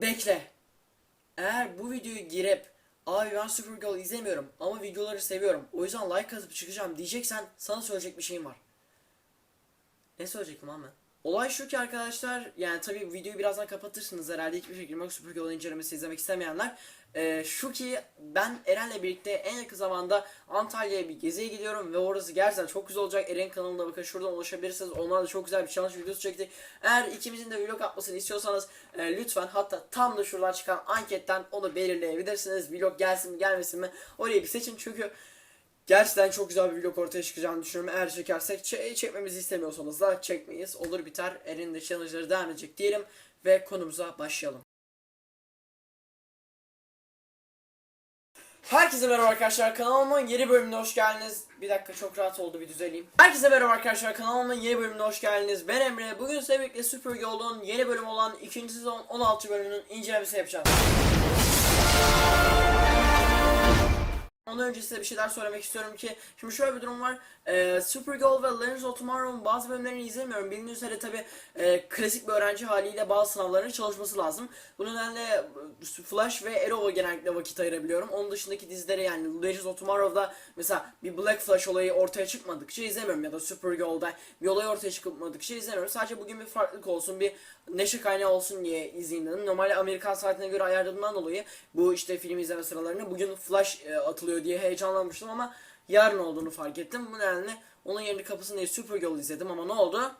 Bekle. Eğer bu videoyu girip abi ben Supergirl izlemiyorum ama videoları seviyorum. O yüzden like atıp çıkacağım diyeceksen sana söyleyecek bir şeyim var. Ne söyleyecektim ben? Olay şu ki arkadaşlar yani tabi videoyu birazdan kapatırsınız herhalde hiçbir fikrim yok Supergirl incelemesi izlemek istemeyenler. Ee, şu ki ben Eren'le birlikte en yakın zamanda Antalya'ya bir geziye gidiyorum ve orası gerçekten çok güzel olacak. Eren kanalına bakın şuradan ulaşabilirsiniz. Onlar da çok güzel bir challenge videosu çekti. Eğer ikimizin de vlog atmasını istiyorsanız e, lütfen hatta tam da şuradan çıkan anketten onu belirleyebilirsiniz. Vlog gelsin mi gelmesin mi orayı bir seçin çünkü Gerçekten çok güzel bir vlog ortaya çıkacağını düşünüyorum. Eğer çekersek çe- çekmemizi istemiyorsanız da çekmeyiz. Olur biter. Erin de challenge'ları devam edecek diyelim. Ve konumuza başlayalım. Herkese merhaba arkadaşlar kanalımın yeni bölümüne hoş geldiniz. Bir dakika çok rahat oldu bir düzeleyim. Herkese merhaba arkadaşlar kanalımın yeni bölümüne hoş geldiniz. Ben Emre. Bugün size birlikte Supergirl'un yeni bölümü olan 2. sezon 16 bölümünün incelemesi yapacağız. Ondan önce size bir şeyler söylemek istiyorum ki şimdi şöyle bir durum var. Ee, Supergirl ve Legends of Tomorrow'un bazı bölümlerini izlemiyorum. Bildiğiniz üzere tabi klasik bir öğrenci haliyle bazı sınavlarına çalışması lazım. Bu nedenle e, Flash ve Arrow'a genellikle vakit ayırabiliyorum. Onun dışındaki dizilere yani Legends of Tomorrow'da mesela bir Black Flash olayı ortaya çıkmadıkça izlemiyorum ya da Supergirl'da bir olay ortaya çıkmadıkça izlemiyorum. Sadece bugün bir farklılık olsun, bir neşe kaynağı olsun diye izleyeyim. Normalde Amerikan saatine göre ayarladığımdan dolayı bu işte film izleme sıralarını bugün Flash e, atılıyor diye heyecanlanmıştım ama yarın olduğunu fark ettim. Bu nedenle onun yerini kapısında değil Supergirl izledim ama ne oldu?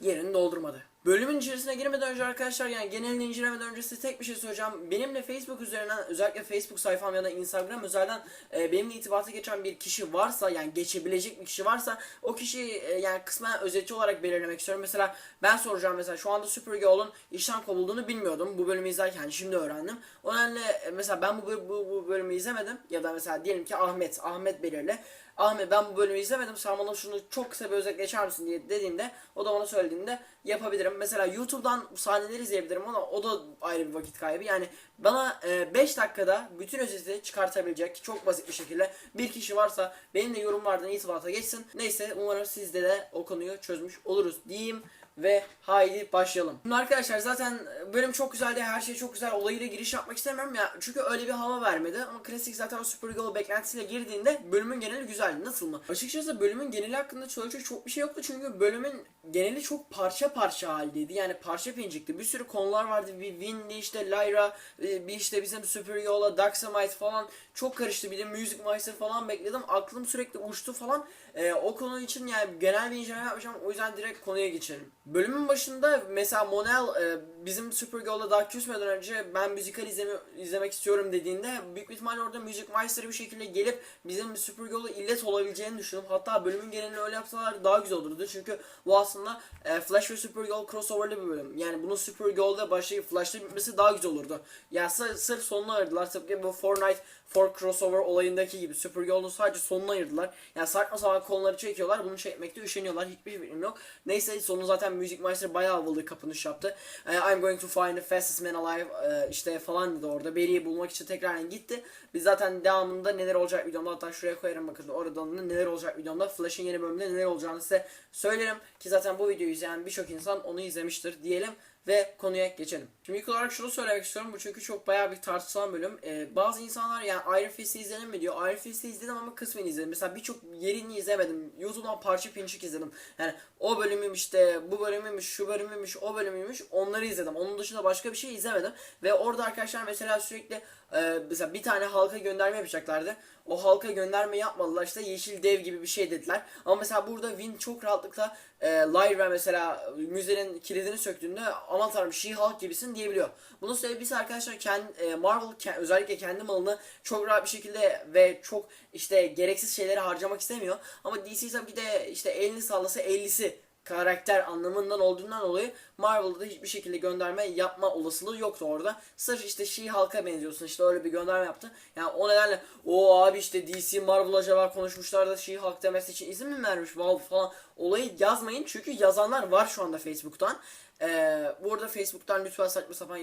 Yerini doldurmadı. Bölümün içerisine girmeden önce arkadaşlar yani genelini incelemeden önce size tek bir şey söyleyeceğim. Benimle Facebook üzerinden özellikle Facebook sayfam ya da Instagram özelden e, benimle irtibata geçen bir kişi varsa yani geçebilecek bir kişi varsa o kişiyi e, yani kısmen özetçi olarak belirlemek istiyorum. Mesela ben soracağım mesela şu anda Supergirl'un işten kovulduğunu bilmiyordum. Bu bölümü izlerken şimdi öğrendim. O nedenle e, mesela ben bu, bu, bu bölümü izlemedim ya da mesela diyelim ki Ahmet, Ahmet belirle. Ahmet ben bu bölümü izlemedim sen bana şunu çok kısa bir özet geçer misin diye dediğimde o da bana söylediğinde yapabilirim. Mesela YouTube'dan sahneleri izleyebilirim ama o da ayrı bir vakit kaybı. Yani bana 5 dakikada bütün özeti çıkartabilecek çok basit bir şekilde bir kişi varsa benimle yorumlardan itibata geçsin. Neyse umarım sizde de o konuyu çözmüş oluruz diyeyim ve haydi başlayalım. Şimdi arkadaşlar zaten bölüm çok güzeldi. Her şey çok güzel. Olayıyla giriş yapmak istemiyorum ya. Çünkü öyle bir hava vermedi. Ama klasik zaten o Supergirl beklentisiyle girdiğinde bölümün geneli güzeldi. Nasıl mı? Açıkçası bölümün geneli hakkında söyleyecek çok bir şey yoktu. Çünkü bölümün geneli çok parça parça haldeydi. Yani parça pincikti. Bir sürü konular vardı. Bir Windy işte Lyra, bir işte bizim Supergirl'a Darkseid falan çok karıştı. Bir de Music Master falan bekledim. Aklım sürekli uçtu falan. Ee, o konu için yani genel bir inceleme yapacağım. O yüzden direkt konuya geçelim. Bölümün başında mesela Monel e, bizim Supergirl'la daha küsmeden önce ben müzikal izleme, izlemek istiyorum dediğinde büyük bir ihtimalle orada Music Master'ı bir şekilde gelip bizim Supergirl'la illet olabileceğini düşündüm. Hatta bölümün genelini öyle yapsalar daha güzel olurdu. Çünkü bu aslında e, Flash ve Supergirl crossover'lı bir bölüm. Yani bunun Supergirl'da başlayıp Flash'ta bitmesi daha güzel olurdu. Ya sırf, sırf sonuna ayırdılar. Tıpkı bu Fortnite for crossover olayındaki gibi Supergirl'un sadece sonuna ayırdılar. Yani saçma sapan konuları çekiyorlar. Bunu çekmekte üşeniyorlar. Hiçbir fikrim yok. Neyse sonu zaten Music Master bayağı havalı kapanış yaptı. E, I'm going to find the fastest man alive e, işte falan dedi orada. Barry'i bulmak için tekrar gitti. Biz zaten devamında neler olacak videomda hatta şuraya koyarım bakın oradan neler olacak videomda Flash'ın yeni bölümünde neler olacağını size söylerim ki zaten bu videoyu izleyen birçok insan onu izlemiştir diyelim ve konuya geçelim. Şimdi ilk olarak şunu söylemek istiyorum. Bu çünkü çok bayağı bir tartışılan bölüm. Ee, bazı insanlar yani Iron Fist'i izledim mi diyor. Iron Fist'i izledim ama kısmen izledim. Mesela birçok yerini izlemedim. YouTube'dan parça pinçik izledim. Yani o bölümüm işte, bu bölümüymüş, şu bölümüymüş, o bölümüymüş. Onları izledim. Onun dışında başka bir şey izlemedim. Ve orada arkadaşlar mesela sürekli e, mesela bir tane halka gönderme yapacaklardı. O halka gönderme yapmadılar işte yeşil dev gibi bir şey dediler. Ama mesela burada Win çok rahatlıkla e, Lyra mesela müzenin kilidini söktüğünde aman tanrım She-Hulk gibisin diyebiliyor. Bunun sebebi arkadaşlar kendi, e, Marvel ke- özellikle kendi malını çok rahat bir şekilde ve çok işte gereksiz şeyleri harcamak istemiyor. Ama DC tabii de işte elini sallasa 50'si karakter anlamından olduğundan dolayı Marvel'da da hiçbir şekilde gönderme yapma olasılığı yoktu orada. Sırf işte She-Hulk'a benziyorsun işte öyle bir gönderme yaptı. Yani o nedenle o abi işte DC Marvel acaba konuşmuşlar da She-Hulk demesi için izin mi vermiş Valve falan olayı yazmayın çünkü yazanlar var şu anda Facebook'tan. Ee, bu arada Facebook'tan lütfen saçma sapan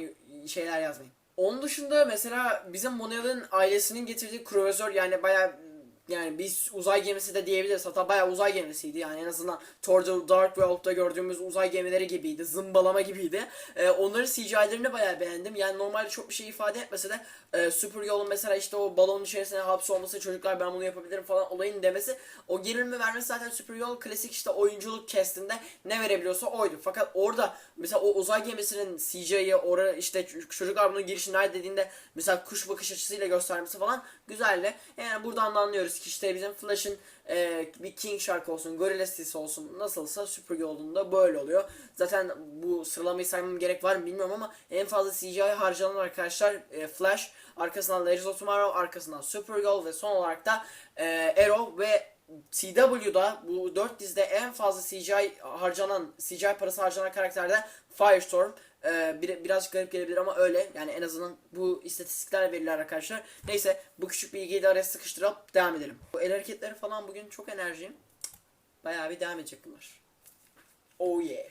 şeyler yazmayın. Onun dışında mesela bizim Monel'in ailesinin getirdiği kruvazör yani bayağı yani biz uzay gemisi de diyebiliriz. Hatta bayağı uzay gemisiydi yani en azından Thor The Dark World'da gördüğümüz uzay gemileri gibiydi. Zımbalama gibiydi. Ee, onların CGI'lerini bayağı beğendim. Yani normalde çok bir şey ifade etmese de e, Supergirl'un mesela işte o balonun içerisine hapsolması çocuklar ben bunu yapabilirim falan olayın demesi o gerilimi vermesi zaten Supergirl klasik işte oyunculuk castinde ne verebiliyorsa oydu. Fakat orada mesela o uzay gemisinin CGI'yi orada işte çocuklar bunun girişi nerede dediğinde mesela kuş bakış açısıyla göstermesi falan güzeldi. Yani buradan da anlıyoruz ki işte bizim Flash'ın e, bir King Shark olsun, Gorilla Steel olsun nasılsa Supergirl'un da böyle oluyor. Zaten bu sıralamayı saymam gerek var mı bilmiyorum ama en fazla CGI harcanan arkadaşlar e, Flash, arkasından Legends of Tomorrow, arkasından Supergirl ve son olarak da e, Arrow ve CW'da bu 4 dizide en fazla CGI harcanan, CGI parası harcanan karakter de Firestorm. Ee, bir, birazcık garip gelebilir ama öyle. Yani en azından bu istatistikler veriler arkadaşlar. Neyse bu küçük bilgiyi de araya sıkıştırıp devam edelim. Bu el hareketleri falan bugün çok enerjiyim. Bayağı bir devam edecek bunlar. Oh yeah.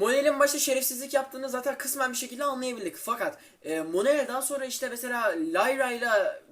Monel'in başta şerefsizlik yaptığını zaten kısmen bir şekilde anlayabildik. Fakat e, Monel daha sonra işte mesela Lyra ile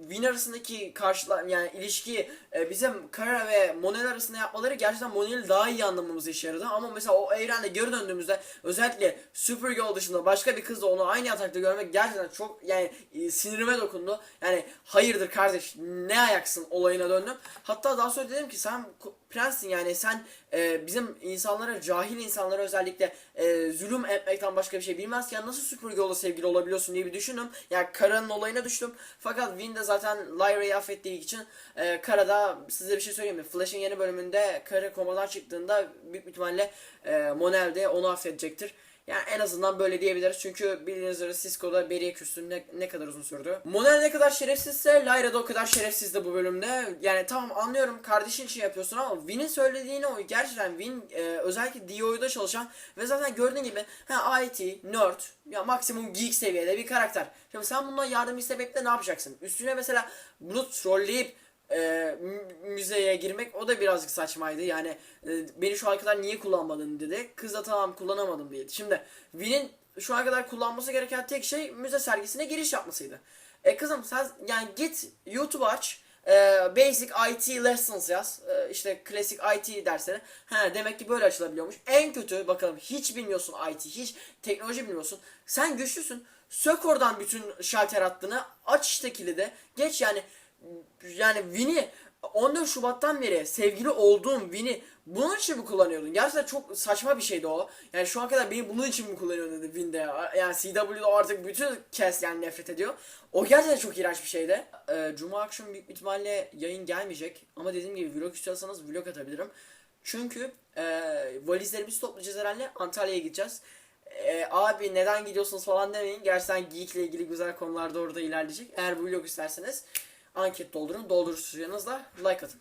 Win arasındaki karşıla yani ilişki e, bizim Kara ve Monel arasında yapmaları gerçekten Monel'i daha iyi anlamamızı işe yaradı. Ama mesela o evrende geri döndüğümüzde özellikle Supergirl dışında başka bir kızla onu aynı yatakta görmek gerçekten çok yani e, sinirime dokundu. Yani hayırdır kardeş ne ayaksın olayına döndüm. Hatta daha sonra dedim ki sen prenssin yani sen e, bizim insanlara cahil insanlara özellikle e, zulüm etmekten başka bir şey bilmezken nasıl Supergirl'la sevgili olabiliyorsun diye bir düşündüm. Yani Kara'nın olayına düştüm. Fakat Win de zaten Lyra'yı affettiği için e, Kara da size bir şey söyleyeyim mi? Flash'ın yeni bölümünde Kara komadan çıktığında büyük ihtimalle e, Monel de onu affedecektir. Yani en azından böyle diyebiliriz çünkü bildiğiniz üzere Cisco'da Barry'e küstü ne, ne kadar uzun sürdü. Monel ne kadar şerefsizse Lyra da o kadar şerefsizdi bu bölümde. Yani tamam anlıyorum kardeşin için yapıyorsun ama Win'in söylediğini o gerçekten Win e, özellikle DO'da çalışan ve zaten gördüğün gibi ha IT, nerd ya maksimum geek seviyede bir karakter. Şimdi sen bundan yardım istemekle ne yapacaksın? Üstüne mesela bunu trolleyip e, mü- müzeye girmek o da birazcık saçmaydı. Yani e, beni şu ana kadar niye kullanmadın dedi. Kız da tamam kullanamadım dedi. Şimdi Win'in şu ana kadar kullanması gereken tek şey müze sergisine giriş yapmasıydı. E kızım sen yani git YouTube aç. e, basic IT lessons yaz. E, işte klasik IT dersleri. Ha demek ki böyle açılabiliyormuş. En kötü bakalım hiç bilmiyorsun IT, hiç teknoloji bilmiyorsun. Sen güçlüsün. Sök oradan bütün şalter hattını. Aç işte kilidi. Geç yani yani Win'i 14 Şubat'tan beri sevgili olduğum Win'i bunun için mi kullanıyordun? Gerçekten çok saçma bir şeydi o. Yani şu an kadar beni bunun için mi kullanıyordun dedi Win'de ya. Yani CW'de artık bütün kes yani nefret ediyor. O gerçekten çok iğrenç bir şeydi. Ee, Cuma akşam büyük ihtimalle yayın gelmeyecek. Ama dediğim gibi vlog istiyorsanız vlog atabilirim. Çünkü e, valizlerimizi toplayacağız herhalde Antalya'ya gideceğiz. E, abi neden gidiyorsunuz falan demeyin. Gerçekten geek ilgili güzel konular da orada ilerleyecek. Eğer vlog isterseniz anket doldurun. Doldurursanız da like atın.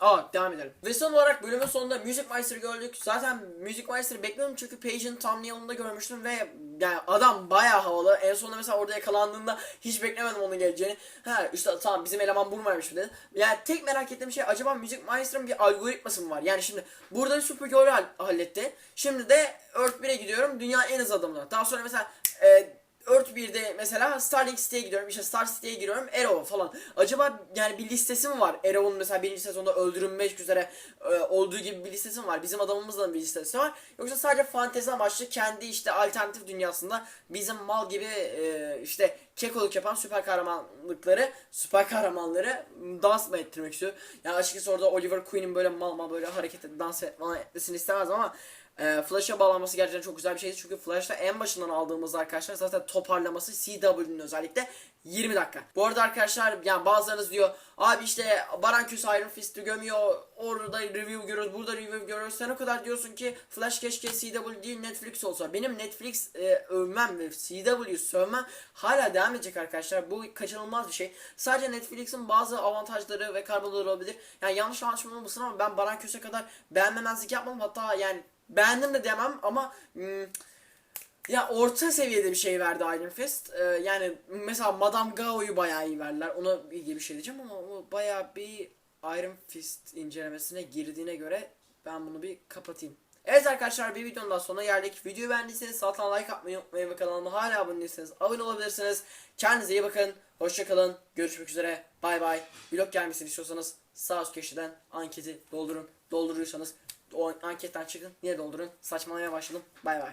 Aa devam edelim. Ve son olarak bölümün sonunda Music Meister'ı gördük. Zaten Music Meister'ı bekliyorum çünkü Page'in thumbnail'ında görmüştüm ve yani adam bayağı havalı. En sonunda mesela orada yakalandığında hiç beklemedim onun geleceğini. Ha işte tamam bizim eleman bulmaymış dedi. Yani tek merak ettiğim şey acaba Music Meister'ın bir algoritması mı var? Yani şimdi burada Supergirl'ü hall- halletti. Şimdi de Earth 1'e gidiyorum. Dünya en hızlı adamına. Daha sonra mesela e, Earth 1'de mesela Starlink City'ye gidiyorum. işte Star City'ye giriyorum. Arrow falan. Acaba yani bir listesi mi var? Arrow'un mesela birinci sezonda öldürülmek üzere e, olduğu gibi bir listesi mi var? Bizim adamımızda da bir listesi var. Yoksa sadece fantezi amaçlı kendi işte alternatif dünyasında bizim mal gibi e, işte kekoluk yapan süper kahramanlıkları, süper kahramanları dans mı ettirmek istiyor? Yani açıkçası orada Oliver Queen'in böyle mal mal böyle hareket et, dans etmesini istemezdim ama e, Flash'a bağlanması gerçekten çok güzel bir şeydi. Çünkü Flash'ta en başından aldığımız arkadaşlar zaten toparlaması CW'nin özellikle 20 dakika. Bu arada arkadaşlar yani bazılarınız diyor abi işte Baran Küs Iron Fist'i gömüyor. Orada review görüyoruz, burada review görüyoruz. Sen o kadar diyorsun ki Flash keşke CW değil Netflix olsa. Benim Netflix e, övmem ve CW'yu sövmem hala devam edecek arkadaşlar. Bu kaçınılmaz bir şey. Sadece Netflix'in bazı avantajları ve karmaları olabilir. Yani yanlış anlaşılmasın ama ben Baran Küs'e kadar beğenmemezlik yapmam. Hatta yani beğendim de demem ama hmm, ya orta seviyede bir şey verdi Iron Fist. Ee, yani mesela Madame Gao'yu bayağı iyi verdiler. Ona ilgili bir şey diyeceğim ama o bayağı bir Iron Fist incelemesine girdiğine göre ben bunu bir kapatayım. Evet arkadaşlar bir videonun daha sonuna geldik. Videoyu beğendiyseniz alttan like atmayı unutmayın ve kanalıma hala abone değilseniz abone olabilirsiniz. Kendinize iyi bakın. Hoşçakalın. Görüşmek üzere. Bay bay. Vlog gelmesini istiyorsanız sağ üst köşeden anketi doldurun. Doldurursanız o anketten çıkın. Niye doldurun? Saçmalamaya başladım. Bay bay.